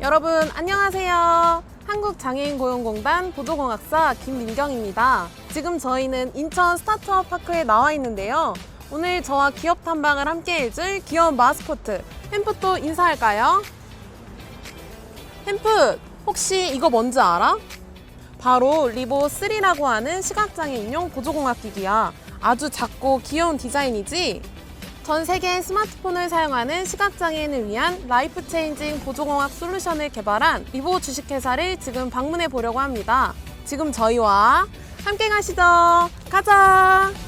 여러분 안녕하세요. 한국장애인고용공단 보조공학사 김민경입니다. 지금 저희는 인천 스타트업 파크에 나와 있는데요. 오늘 저와 기업 탐방을 함께 해줄 귀여운 마스코트 햄프도 인사할까요? 햄프 혹시 이거 뭔지 알아? 바로 리보 3라고 하는 시각장애인용 보조공학기기야. 아주 작고 귀여운 디자인이지? 전 세계 스마트폰을 사용하는 시각장애인을 위한 라이프 체인징 보조공학 솔루션을 개발한 리보 주식회사를 지금 방문해 보려고 합니다. 지금 저희와 함께 가시죠. 가자!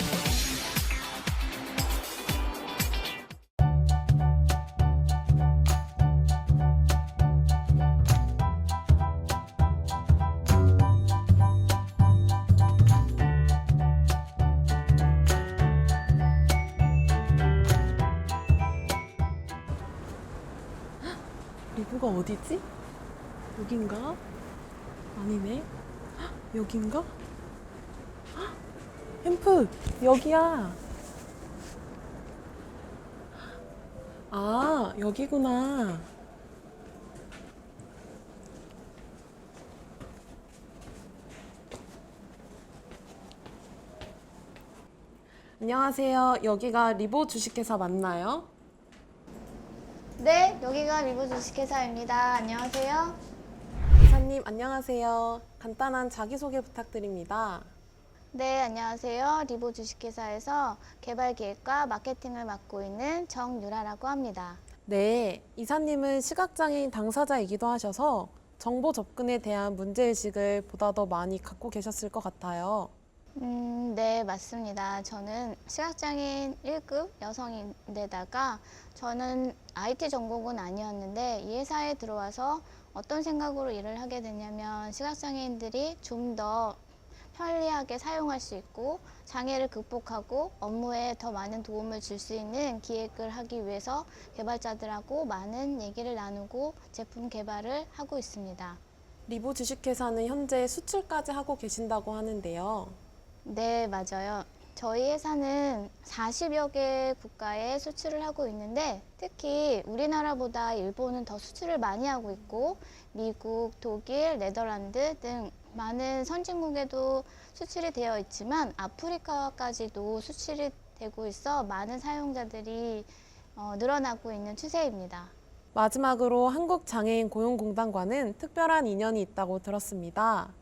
리보가 어디지? 여긴가? 아니네. 헉, 여긴가? 헉, 햄프 여기야. 아 여기구나. 안녕하세요. 여기가 리보 주식회사 맞나요? 네, 여기가 리브 주식회사입니다. 안녕하세요. 이사님 안녕하세요. 간단한 자기소개 부탁드립니다. 네, 안녕하세요. 리보 주식회사에서 개발 기획과 마케팅을 맡고 있는 정유라라고 합니다. 네, 이사님은 시각장애인 당사자이기도 하셔서 정보 접근에 대한 문제의식을 보다 더 많이 갖고 계셨을 것 같아요. 음, 네, 맞습니다. 저는 시각장애인 1급 여성인데다가 저는 IT 전공은 아니었는데 이 회사에 들어와서 어떤 생각으로 일을 하게 됐냐면 시각장애인들이 좀 더 편리하게 사용할 수 있고 장애를 극복하고 업무에 더 많은 도움을 줄 수 있는 기획을 하기 위해서 개발자들하고 많은 얘기를 나누고 제품 개발을 하고 있습니다. 리보 주식회사는 현재 수출까지 하고 계신다고 하는데요. 네, 맞아요. 저희 회사는 40여 개 국가에 수출을 하고 있는데 특히 우리나라보다 일본은 더 수출을 많이 하고 있고 미국, 독일, 네덜란드 등 많은 선진국에도 수출이 되어 있지만 아프리카까지도 수출이 되고 있어 많은 사용자들이 어, 늘어나고 있는 추세입니다. 마지막으로 한국장애인 고용공단과는 특별한 인연이 있다고 들었습니다.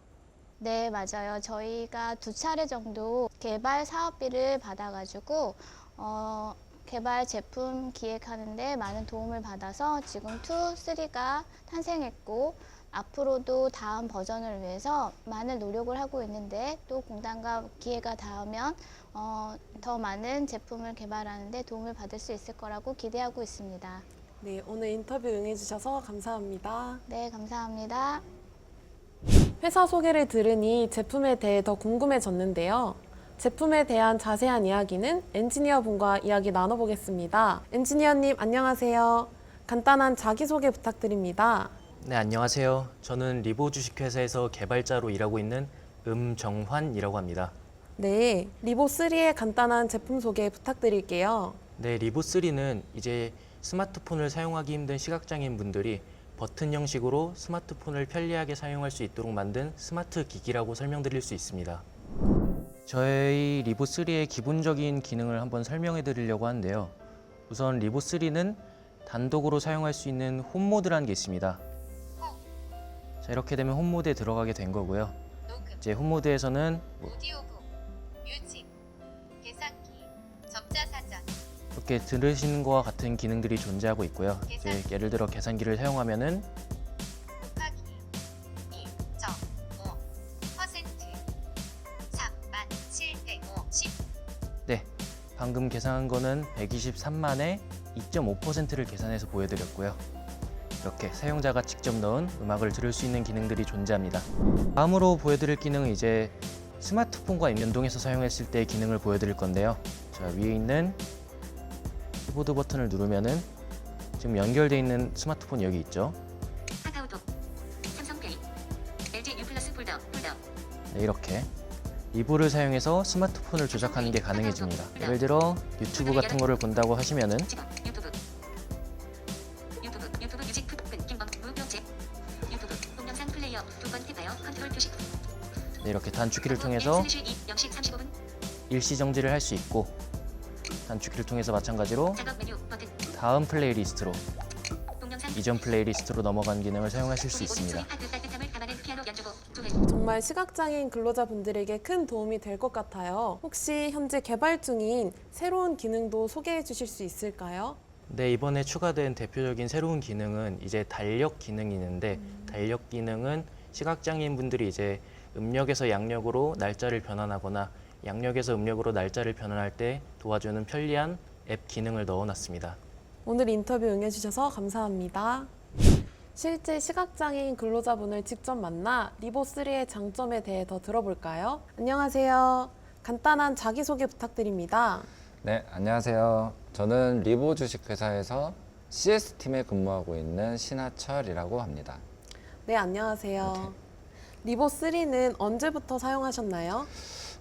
네, 맞아요. 저희가 두 차례 정도 개발 사업비를 받아가지고, 어, 개발 제품 기획하는데 많은 도움을 받아서 지금 2, 3가 탄생했고, 앞으로도 다음 버전을 위해서 많은 노력을 하고 있는데, 또 공단과 기회가 닿으면, 어, 더 많은 제품을 개발하는데 도움을 받을 수 있을 거라고 기대하고 있습니다. 네, 오늘 인터뷰 응해주셔서 감사합니다. 네, 감사합니다. 회사 소개를 들으니 제품에 대해 더 궁금해졌는데요. 제품에 대한 자세한 이야기는 엔지니어 분과 이야기 나눠보겠습니다. 엔지니어님 안녕하세요. 간단한 자기소개 부탁드립니다. 네, 안녕하세요. 저는 리보 주식회사에서 개발자로 일하고 있는 음정환이라고 합니다. 네, 리보3의 간단한 제품 소개 부탁드릴게요. 네, 리보3는 이제 스마트폰을 사용하기 힘든 시각장애인 분들이 버튼 형식으로 스마트폰을 편리하게 사용할 수 있도록 만든 스마트 기기라고 설명드릴 수 있습니다. 저희 리보3의 기본적인 기능을 한번 설명해 드리려고 하는데요. 우선 리보3는 단독으로 사용할 수 있는 홈모드라는 게 있습니다. 자, 이렇게 되면 홈모드에 들어가게 된 거고요. 이제 홈모드에서는 뭐 오디오북, 뮤직, 이렇게 들으시는 거와 같은 기능들이 존재하고 있고요. 이제 예를 들어 계산기를 사용하면은 곱하기 2.5 퍼센트 3만 750 네, 방금 계산한 거는 123만에 2.5%를 계산해서 보여드렸고요. 이렇게 사용자가 직접 넣은 음악을 들을 수 있는 기능들이 존재합니다. 다음으로 보여드릴 기능은 이제 스마트폰과 연동해서 사용했을 때의 기능을 보여드릴 건데요. 자, 위에 있는 키보드 버튼을 누르면은 지금 연결돼 있는 스마트폰 여기 있죠. 카카오톡, 삼성페이, LG U 플러스 폴더, 폴더, 네, 이렇게. 리보를 사용해서 스마트폰을 조작하는 게 가능해집니다. 예를 들어 유튜브 같은 거를 본다고 하시면은 네, 이렇게 단축키를 통해서 2, 0시 35분, 일시 정지를 할 수 있고 단축키를 통해서 마찬가지로 다음 플레이리스트로 이전 플레이리스트로 넘어간 기능을 사용하실 수 있습니다. 정말 시각장애인 근로자분들에게 큰 도움이 될 것 같아요. 혹시 현재 개발 중인 새로운 기능도 소개해 주실 수 있을까요? 네, 이번에 추가된 대표적인 새로운 기능은 이제 달력 기능이 있는데 달력 기능은 시각장애인 분들이 이제 음력에서 양력으로 날짜를 변환하거나 양력에서 음력으로 날짜를 변환할 때 도와주는 편리한 앱 기능을 넣어놨습니다. 오늘 인터뷰 응해주셔서 감사합니다. 실제 시각장애인 근로자분을 직접 만나 리보3의 장점에 대해 더 들어볼까요? 안녕하세요. 간단한 자기소개 부탁드립니다. 네, 안녕하세요. 저는 리보 주식회사에서 CS팀에 근무하고 있는 신하철이라고 합니다. 네, 안녕하세요. 리보3는 언제부터 사용하셨나요?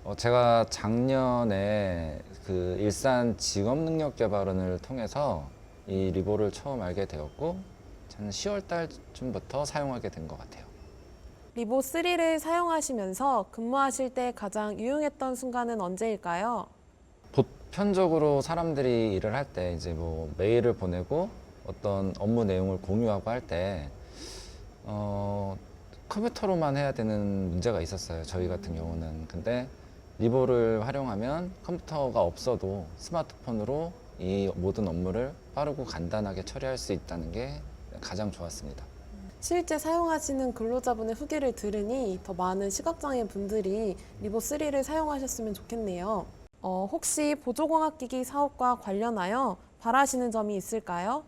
어, 제가 작년에 그 일산 직업 능력 개발원을 통해서 이 리보를 처음 알게 되었고, 한 10월 달쯤부터 사용하게 된 것 같아요. 리보 3를 사용하시면서 근무하실 때 가장 유용했던 순간은 언제일까요? 보편적으로 사람들이 일을 할 때 이제 뭐 메일을 보내고 어떤 업무 내용을 공유하고 할 때 어, 컴퓨터로만 해야 되는 문제가 있었어요. 저희 같은 경우는. 근데 리보를 활용하면 컴퓨터가 없어도 스마트폰으로 이 모든 업무를 빠르고 간단하게 처리할 수 있다는 게 가장 좋았습니다. 실제 사용하시는 근로자분의 후기를 들으니 더 많은 시각장애 분들이 리보3를 사용하셨으면 좋겠네요. 어, 혹시 보조공학기기 사업과 관련하여 바라시는 점이 있을까요?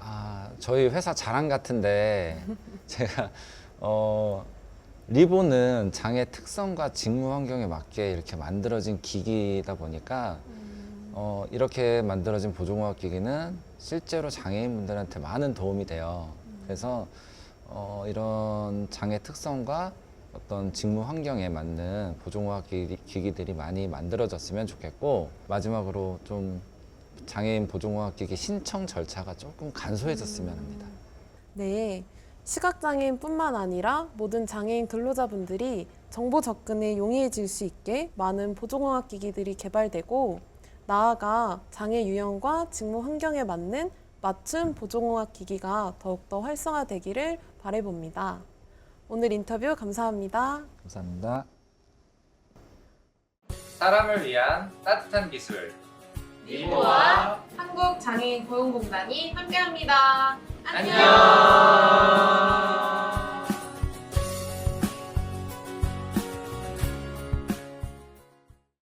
아, 저희 회사 자랑 같은데 제가 어, 리본은 장애 특성과 직무 환경에 맞게 이렇게 만들어진 기기다 보니까 어, 이렇게 만들어진 보조공학 기기는 실제로 장애인분들한테 많은 도움이 돼요. 그래서 어, 이런 장애 특성과 어떤 직무 환경에 맞는 보조공학 기기- 기기들이 많이 만들어졌으면 좋겠고 마지막으로 좀 장애인 보조공학 기기 신청 절차가 조금 간소해졌으면 합니다. 네. 시각장애인뿐만 아니라 모든 장애인 근로자분들이 정보 접근에 용이해질 수 있게 많은 보조공학 기기들이 개발되고 나아가 장애 유형과 직무 환경에 맞는 맞춤 보조공학 기기가 더욱더 활성화되기를 바라봅니다. 오늘 인터뷰 감사합니다. 감사합니다. 사람을 위한 따뜻한 기술 리보와 한국장애인 고용공단이 함께합니다. 안녕